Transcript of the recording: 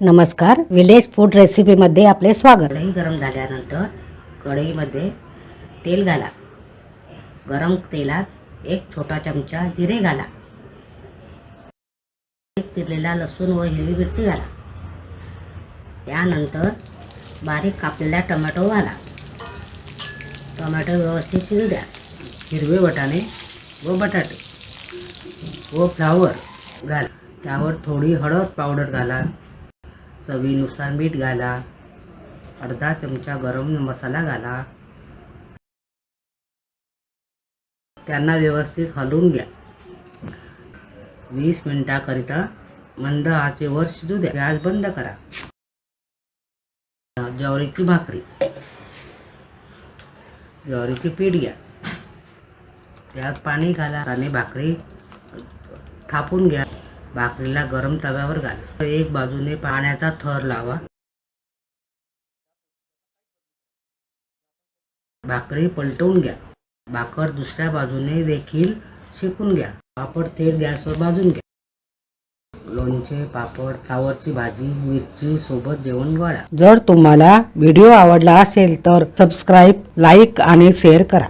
नमस्कार. Village food रेसिपीमध्ये आपले स्वागत. कढई गरम झाल्यानंतर कढईमध्ये तेल घाला. गरम तेलात एक छोटा चमचा जिरे घाला. एक चिरलेला लसूण व हिरवी मिरची घाला. त्यानंतर बारीक कापलेला टोमॅटो घाला. टोमॅटो व्यवस्थित शिजू द्या. हिरवे बटाणे व बटाटे व फ्लावर घाला. त्यावर थोडी हळद पावडर घाला. चवीनुसार मीठ घाला. अर्धा चमचा गरम मसाला घाला. त्यांना व्यवस्थित हलवून घ्या. वीस मिनिटाकरिता मंद आचेवर शिजू द्या. गॅस बंद करा. ज्वारीची भाकरी. ज्वारीची पीठ घ्या. त्यात पाणी घाला आणि भाकरी थापून घ्या. भाकरीला गरम तव्यावर घाला. एक बाजूने पाण्याचा थर लावा. भाकरी पलटवून घ्या. भाकर दुसऱ्या बाजूने देखील शेकून घ्या. पापड थेट गॅसवर भाजून घ्या. लोणचे पापड फ्लावरची भाजी मिरची सोबत जेवण वाढा. जर तुम्हाला व्हिडिओ आवडला असेल तर सबस्क्राईब लाईक आणि शेअर करा.